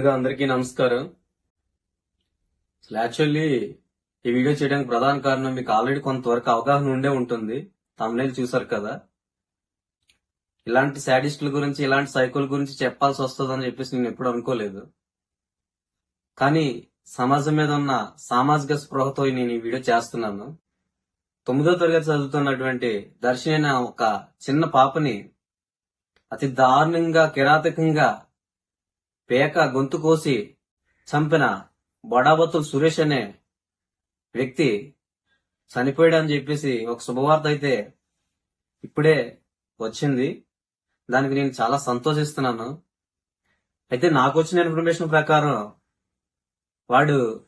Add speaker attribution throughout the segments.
Speaker 1: ముందుగా అందరికీ నమస్కారం. యాక్చువల్లీ ఈ వీడియో చేయడానికి ప్రధాన కారణం మీకు ఆల్రెడీ కొంతవరకు అవగాహన ఉండే ఉంటుంది. తమిళ చూసారు కదా. ఇలాంటి శాడిస్టుల గురించి ఇలాంటి సైకోల గురించి చెప్పాల్సి వస్తుందని చెప్పేసి నేను ఎప్పుడు అనుకోలేదు. కానీ సమాజం మీద ఉన్న సామాజిక స్పృహతో నేను ఈ వీడియో చేస్తున్నాను. తొమ్మిదో తరగతి చదువుతున్నటువంటి దర్శన ఒక చిన్న పాపని అతి దారుణంగా కిరాతకంగా పేక గొంతు కోసి చంపిన బొడాబతుల్ సురేష్ అనే వ్యక్తి చనిపోయాడని చెప్పేసి ఒక శుభవార్త అయితే ఇప్పుడే వచ్చింది. దానికి నేను చాలా సంతోషిస్తున్నాను. అయితే నాకు వచ్చిన ఇన్ఫర్మేషన్ ప్రకారం వాడు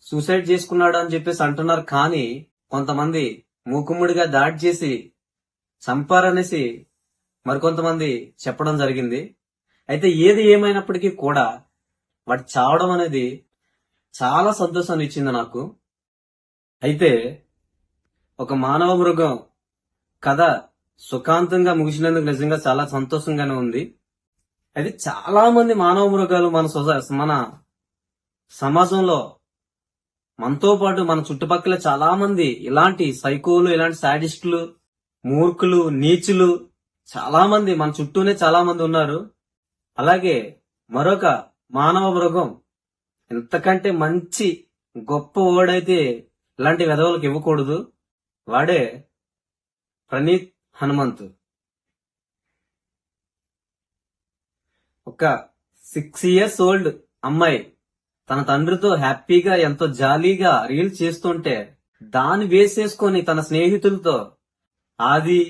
Speaker 1: సూసైడ్ చేసుకున్నాడు అని చెప్పేసి అంటున్నారు. కానీ కొంతమంది మూకుమ్ముడిగా దాడి చేసి చంపారనేసి మరికొంతమంది చెప్పడం జరిగింది. అయితే ఏది ఏమైనప్పటికీ కూడా వాటి చావడం అనేది చాలా సంతోషాన్ని ఇచ్చింది నాకు. అయితే ఒక మానవ మృగం కథ సుఖాంతంగా ముగిసినందుకు నిజంగా చాలా సంతోషంగానే ఉంది. అయితే చాలా మంది మానవ మృగాలు మన మన సమాజంలో మనతో పాటు మన చుట్టుపక్కల చాలా మంది ఇలాంటి సైకోలు ఇలాంటి సాడిస్టులు మూర్ఖులు నీచులు చాలా మంది మన చుట్టూనే చాలా మంది ఉన్నారు. అలాగే మరొక మానవ మృగం ఎంతకంటే మంచి గొప్ప ఓడైతే ఇలాంటి వెధవులకు ఇవ్వకూడదు. వాడే ప్రణీత్ హనుమంత్. ఒక సిక్స్ ఇయర్స్ ఓల్డ్ అమ్మాయి తన తండ్రితో హ్యాపీగా ఎంతో జాలీగా రీల్ చేస్తుంటే దాన్ని వేసేసుకొని తన స్నేహితులతో ఆది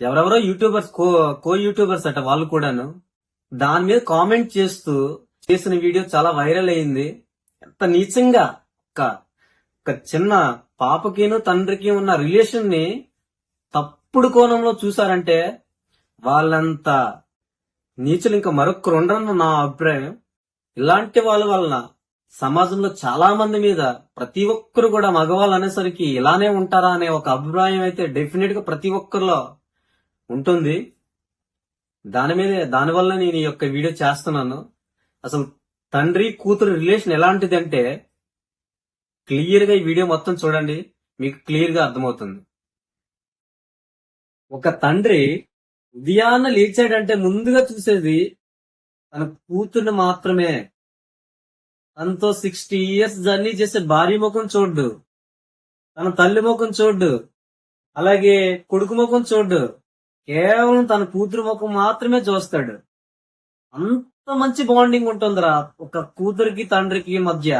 Speaker 1: ఎవరెవరో యూట్యూబర్స్ కో కో యూట్యూబర్స్ అట వాళ్ళు కూడాను. దాని మీద కామెంట్ చేస్తూ చేసిన వీడియో చాలా వైరల్ అయింది. ఎంత నీచంగా ఒక ఒక చిన్న పాపకిను తండ్రికి ఉన్న రిలేషన్ని తప్పుడు కోణంలో చూసారంటే వాళ్ళంత నీచులు ఇంకా మరొకరు ఉండరన్న నా అభిప్రాయం. ఇలాంటి వాళ్ళ వలన సమాజంలో చాలా మంది మీద ప్రతి ఒక్కరు కూడా మగవాళ్ళు అనేసరికి ఇలానే ఉంటారా అనే ఒక అభిప్రాయం అయితే డెఫినెట్గా ప్రతి ఒక్కరిలో ఉంటుంది. దాని మీద దానివల్ల నేను ఈ యొక్క వీడియో చేస్తున్నాను. అసలు తండ్రి కూతురు రిలేషన్ ఎలాంటిది అంటే క్లియర్గా ఈ వీడియో మొత్తం చూడండి మీకు క్లియర్గా అర్థమవుతుంది. ఒక తండ్రి ఉదయాన్న లేచాడంటే ముందుగా చూసేది తన కూతుర్ని మాత్రమే. తనతో సిక్స్టీ ఇయర్స్ జర్నీ చేసే భార్య ముఖం చూడ్డు. తన తల్లి ముఖం చూడ్డు. అలాగే కొడుకు ముఖం చూడ్డు. కేవలం తన కూతురు ముఖం మాత్రమే చూస్తాడు. అంత మంచి బాండింగ్ ఉంటుందిరా ఒక కూతురికి తండ్రికి మధ్య.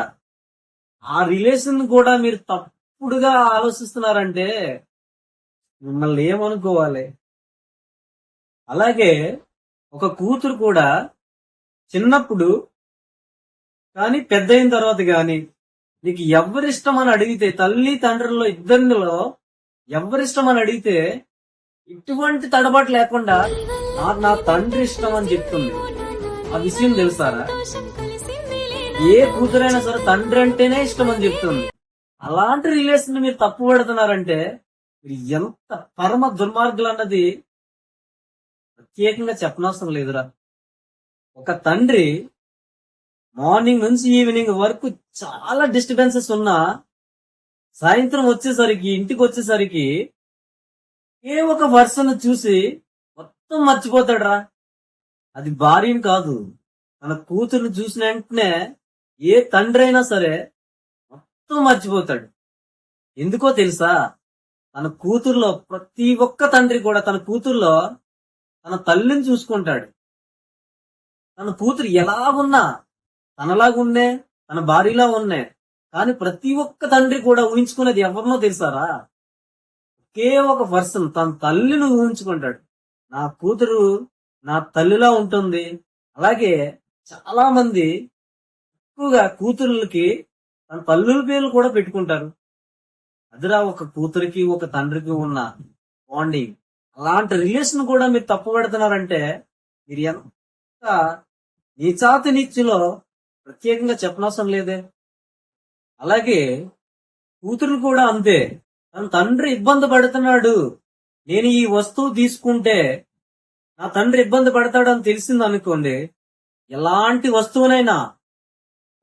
Speaker 1: ఆ రిలేషన్ కూడా మీరు తప్పుడుగా ఆలోచిస్తున్నారంటే మిమ్మల్ని ఏమనుకోవాలి? అలాగే ఒక కూతురు కూడా చిన్నప్పుడు కానీ పెద్ద అయిన తర్వాత కానీ నీకు ఎవరిష్టం అని అడిగితే తల్లి తండ్రుల్లో ఇద్దరిలో ఎవరిష్టం అని అడిగితే ఇటువంటి తడబాటు లేకుండా నాకు నా తండ్రి ఇష్టం అని చెప్తుంది. ఆ విషయం తెలుసారా? ఏ కూతురైనా సరే తండ్రి అంటేనే ఇష్టం అని చెప్తుంది. అలాంటి రిలేషన్ మీరు తప్పు పెడుతున్నారంటే మీరు ఎంత పరమ దుర్మార్గులు అన్నది ప్రత్యేకంగా చెప్పనవసరం లేదురా. ఒక తండ్రి మార్నింగ్ నుంచి ఈవినింగ్ వరకు చాలా డిస్టర్బెన్సెస్ ఉన్నా సాయంత్రం వచ్చేసరికి ఇంటికి వచ్చేసరికి ఏ ఒక వర్షను చూసి మొత్తం మర్చిపోతాడురా. అది భార్యని కాదు. తన కూతురు చూసిన వెంటనే ఏ తండ్రి అయినా సరే మొత్తం మర్చిపోతాడు. ఎందుకో తెలుసా? తన కూతుర్లో ప్రతి ఒక్క తండ్రి కూడా తన కూతుర్లో తన తల్లిని చూసుకుంటాడు. తన కూతురు ఎలా ఉన్నా తనలాగున్నే తన భార్యలా ఉన్నాయి కానీ ప్రతి ఒక్క తండ్రి కూడా ఊహించుకునేది ఎవరినో తెలుసారా? ఒకే ఒక పర్సన్ తన తల్లిని ఊహించుకుంటాడు. నా కూతురు నా తల్లిలా ఉంటుంది. అలాగే చాలా మంది ఎక్కువగా కూతురులకి తన తల్లుల పేర్లు కూడా పెట్టుకుంటారు. అదిరా ఒక కూతురికి ఒక తండ్రికి ఉన్న బాండింగ్ అలాంటి రిలేషన్ కూడా మీరు తప్పు పెడుతున్నారంటే మీరు ఎంత నీచాతి నీచులో ప్రత్యేకంగా చెప్పనవసరం లేదే. అలాగే కూతురు కూడా అంతే. తన తండ్రి ఇబ్బంది పడుతున్నాడు. నేను ఈ వస్తువు తీసుకుంటే నా తండ్రి ఇబ్బంది పడతాడని తెలిసింది అనుకోండి ఎలాంటి వస్తువునైనా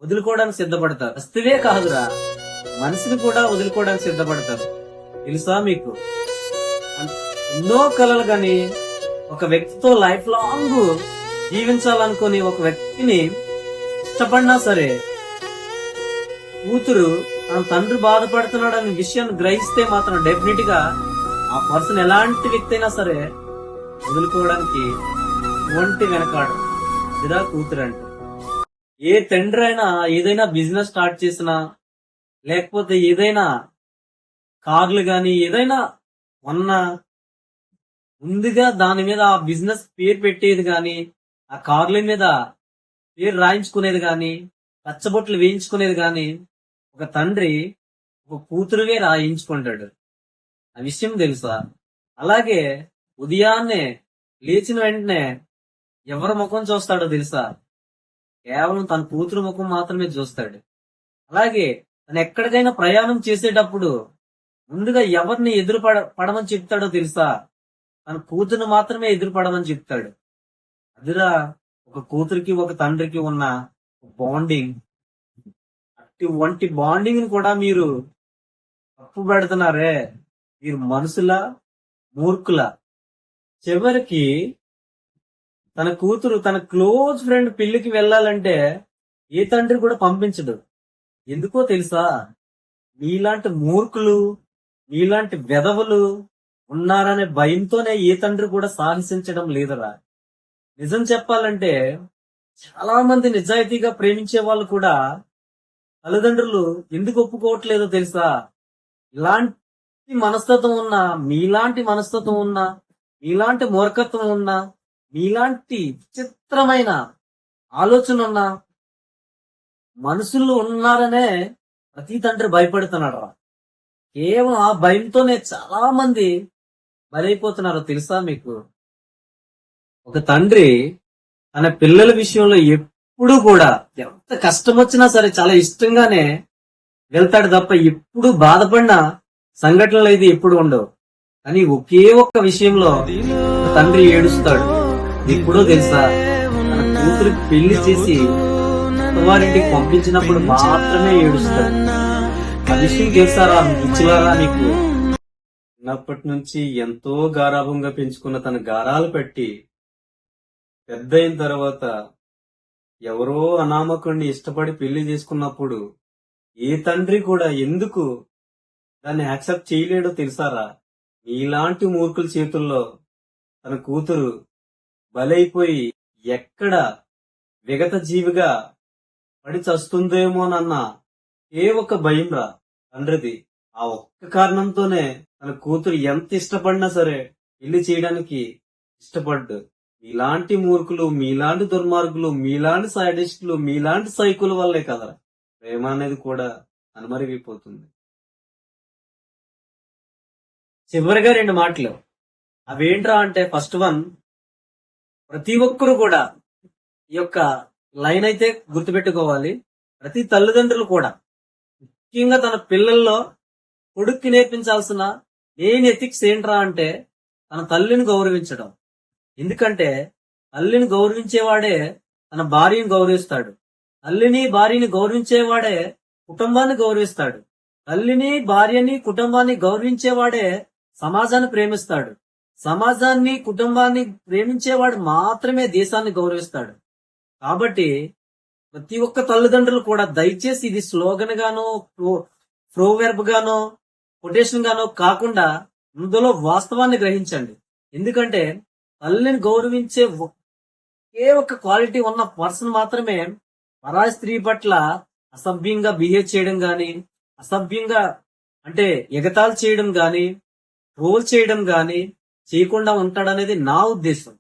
Speaker 1: వదులుకోవడానికి సిద్ధపడతారు. వస్తువే కాదురా మనిషిని కూడా వదులుకోవడానికి సిద్ధపడతారు. తెలుసా మీకు? ఎన్నో కళలు గాని ఒక వ్యక్తితో లైఫ్ లాంగ్ జీవించాలనుకుని ఒక వ్యక్తిని ఇష్టపడినా సరే కూతురు తన తండ్రి బాధపడుతున్నాడు అనే విషయాన్ని గ్రహిస్తే మాత్రం డెఫినెట్గా ఆ పర్సన్ ఎలాంటి వ్యక్తి అయినా సరే వదులుకోవడానికి ఒంటి వెనకాడు. ఇదా కూతురు అంటే. ఏ తండ్రి అయినా ఏదైనా బిజినెస్ స్టార్ట్ చేసినా లేకపోతే ఏదైనా కార్లు గాని ఏదైనా ఉన్న ముందుగా దాని మీద ఆ బిజినెస్ పేరు పెట్టేది గాని ఆ కార్ల మీద పేరు రాయించుకునేది గాని పచ్చబొట్లు వేయించుకునేది గాని ఒక తండ్రి ఒక కూతురువే రాయించుకుంటాడు. ఆ విషయం తెలుసా? అలాగే ఉదయాన్నే లేచిన వెంటనే ఎవరి ముఖం చూస్తాడో తెలుసా? కేవలం తన కూతురు ముఖం మాత్రమే చూస్తాడు. అలాగే తను ఎక్కడికైనా ప్రయాణం చేసేటప్పుడు ముందుగా ఎవరిని ఎదురు పడ పడమని చెప్తాడో తెలుసా? తన కూతురుని మాత్రమే ఎదురు పడమని చెప్తాడు. అదిరా ఒక కూతురికి ఒక తండ్రికి ఉన్న బాండింగ్ వంటి బాండింగ్ కూడా మీరు తప్పు పెడుతున్నారే. మీరు మనుషుల మూర్ఖుల. చివరికి తన కూతురు తన క్లోజ్ ఫ్రెండ్ పెళ్ళికి వెళ్ళాలంటే ఏ తండ్రి కూడా పంపించడు. ఎందుకో తెలుసా? మీలాంటి మూర్ఖులు మీలాంటి వెధవలు ఉన్నారనే భయంతోనే ఏ తండ్రి కూడా సాహసించడం లేదురా. నిజం చెప్పాలంటే చాలా మంది నిజాయితీగా ప్రేమించే వాళ్ళు కూడా తల్లిదండ్రులు ఎందుకు ఒప్పుకోవట్లేదో తెలుసా? ఇలాంటి మనస్తత్వం ఉన్న మీలాంటి మనస్తత్వం ఉన్నా మీలాంటి మూర్ఖత్వం ఉన్నా మీలాంటి విచిత్రమైన ఆలోచన ఉన్న మనుషులు ఉన్నారనే ప్రతి తండ్రి భయపడుతున్నాడు. రా కేవలం ఆ భయంతోనే చాలా మంది బలైపోతున్నారో. తెలుసా మీకు? ఒక తండ్రి తన పిల్లల విషయంలో ఎప్పుడు కూడా ఎంత కష్టం వచ్చినా సరే చాలా ఇష్టంగానే వెళ్తాడు తప్ప ఎప్పుడు బాధపడిన సంఘటనలు అయితే ఎప్పుడు ఉండవు. కానీ ఒకే ఒక్క విషయంలో తండ్రి ఏడుస్తాడు. ఎప్పుడో తెలుసా? తన పెళ్ళి చేసి వారింటికి పంపించినప్పుడు మాత్రమే ఏడుస్తాడు. ఆ విషయం తెలుసారా ఇచ్చిలారా నీకు? చిన్నప్పటి నుంచి ఎంతో గారాభంగా పెంచుకున్న తన గారాలు పెట్టి పెద్ద అయిన తర్వాత ఎవరో అనామకుడిని ఇష్టపడి పెళ్ళి చేసుకున్నప్పుడు ఏ తండ్రి కూడా ఎందుకు దాన్ని యాక్సెప్ట్ చేయలేడో తెలుసారా? మీలాంటి మూర్ఖుల చేతుల్లో తన కూతురు బలైపోయి ఎక్కడ విగత జీవిగా పడి చస్తుందేమోనన్న ఏ ఒక్క భయం రా తండ్రిది. ఆ ఒక్క కారణంతోనే తన కూతురు ఎంత ఇష్టపడినా సరే పెళ్ళి చేయడానికి ఇష్టపడ్డు. మీలాంటి మూర్ఖులు మీలాంటి దుర్మార్గులు మీలాంటి సైడిస్టులు మీలాంటి సైకుల వల్లే కదా ప్రేమ అనేది కూడా అనుమరిగిపోతుంది. చివరిగా రెండు మాటలు. అవేంట్రా అంటే ఫస్ట్ వన్ ప్రతి ఒక్కరు కూడా ఈ యొక్క లైన్ అయితే గుర్తుపెట్టుకోవాలి. ప్రతి తల్లిదండ్రులు కూడా ముఖ్యంగా తన పిల్లల్లో కొడుక్కి నేర్పించాల్సిన మెయిన్ ఎథిక్స్ ఏంట్రా అంటే తన తల్లిని గౌరవించడం. ఎందుకంటే అల్లిని గౌరవించేవాడే తన భార్యను గౌరవిస్తాడు. అల్లిని భార్యని గౌరవించేవాడే కుటుంబాన్ని గౌరవిస్తాడు. తల్లిని భార్యని కుటుంబాన్ని గౌరవించేవాడే సమాజాన్ని ప్రేమిస్తాడు. సమాజాన్ని కుటుంబాన్ని ప్రేమించేవాడు మాత్రమే దేశాన్ని గౌరవిస్తాడు. కాబట్టి ప్రతి ఒక్క తల్లిదండ్రులు కూడా దయచేసి ఇది స్లోగన్ గానో ప్రోవెర్బ్ గానో కొటేషన్ గానో కాకుండా ఇందులో వాస్తవాన్ని గ్రహించండి. ఎందుకంటే తల్లిని గౌరవించే ఒకే ఒక క్వాలిటీ ఉన్న పర్సన్ మాత్రమే పరాయి స్త్రీ పట్ల అసభ్యంగా బిహేవ్ చేయడం గాని అసభ్యంగా అంటే ఎగతాలు చేయడం గాని రోల్ చేయడం గాని చేయకుండా ఉంటాడనేది నా ఉద్దేశం.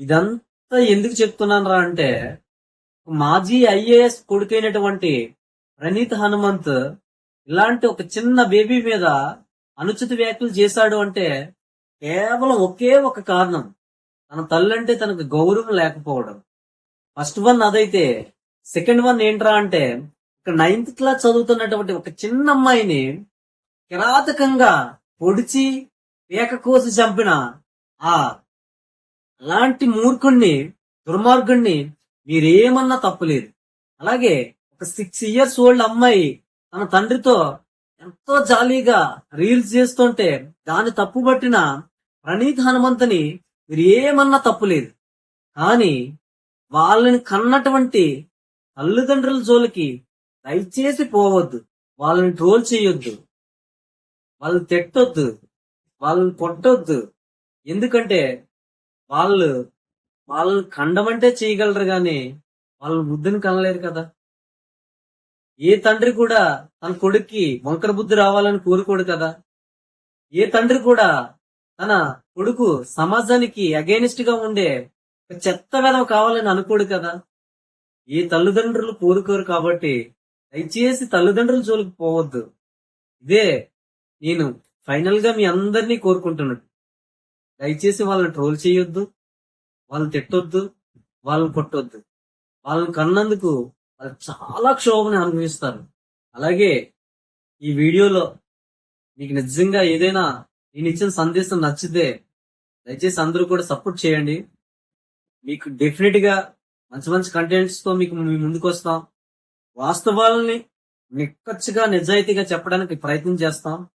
Speaker 1: ఇదంతా ఎందుకు చెప్తున్నాను రా అంటే మాజీ ఐఏఎస్ కొడుకైనటువంటి ప్రణీత్ హనుమంత్ ఇలాంటి ఒక చిన్న బేబీ మీద అనుచిత వ్యాఖ్యలు చేశాడు అంటే కేవలం ఒకే ఒక కారణం. తన తల్లంటే తనకు గౌరవం లేకపోవడం. ఫస్ట్ వన్ అదైతే సెకండ్ వన్ ఏంట్రా అంటే ఇక్కడ నైన్త్ క్లాస్ చదువుతున్నటువంటి ఒక చిన్న అమ్మాయిని కిరాతకంగా పొడిచి పేక కోసి చంపిన ఆ అలాంటి మూర్ఖుణ్ణి దుర్మార్గుణ్ణి మీరేమన్నా తప్పులేదు. అలాగే ఒక
Speaker 2: ఒక సిక్స్ ఇయర్స్ ఓల్డ్ అమ్మాయి తన తండ్రితో ఎంతో జాలీగా రీల్స్ చేస్తుంటే దాన్ని తప్పుబట్టిన ప్రణీత్ హనుమంతుని మీరు ఏమన్నా తప్పులేదు కానీ వాళ్ళని కన్నటువంటి తల్లిదండ్రుల జోలికి దయచేసి పోవద్దు. వాళ్ళని ట్రోల్ చేయొద్దు. వాళ్ళని తిట్టొద్దు. వాళ్ళని కొట్టొద్దు. ఎందుకంటే వాళ్ళు వాళ్ళని కండమంటే చేయగలరు కానీ వాళ్ళ బుద్ధిని కనలేరు కదా. ఏ తండ్రి కూడా తన కొడుక్కి వంకర బుద్ధి రావాలని కోరుకోడు కదా. ఏ తండ్రి కూడా తన కొడుకు సమాజానికి అగేనిస్ట్గా ఉండే చెత్త వెదవ కావాలని అనుకోడు కదా. ఏ తల్లిదండ్రులు కోరుకోరు కాబట్టి దయచేసి తల్లిదండ్రుల జోలికి పోవద్దు. ఇదే నేను ఫైనల్గా మీ అందరినీ కోరుకుంటున్నాను. దయచేసి వాళ్ళని ట్రోల్ చేయొద్దు వాళ్ళని తిట్టొద్దు వాళ్ళని కొట్టొద్దు. వాళ్ళని కన్నందుకు వాళ్ళు చాలా క్షోభని అనుభవిస్తారు. అలాగే ఈ వీడియోలో మీకు నిజంగా ఏదైనా నేను ఇచ్చిన సందేశం నచ్చితే దయచేసి అందరూ కూడా సపోర్ట్ చేయండి. మీకు డెఫినెట్గా మంచి మంచి కంటెంట్స్తో మీకు మీ ముందుకు వస్తాం. వాస్తవాలని నిక్కచ్చిగా నిజాయితీగా చెప్పడానికి ప్రయత్నం చేస్తాం.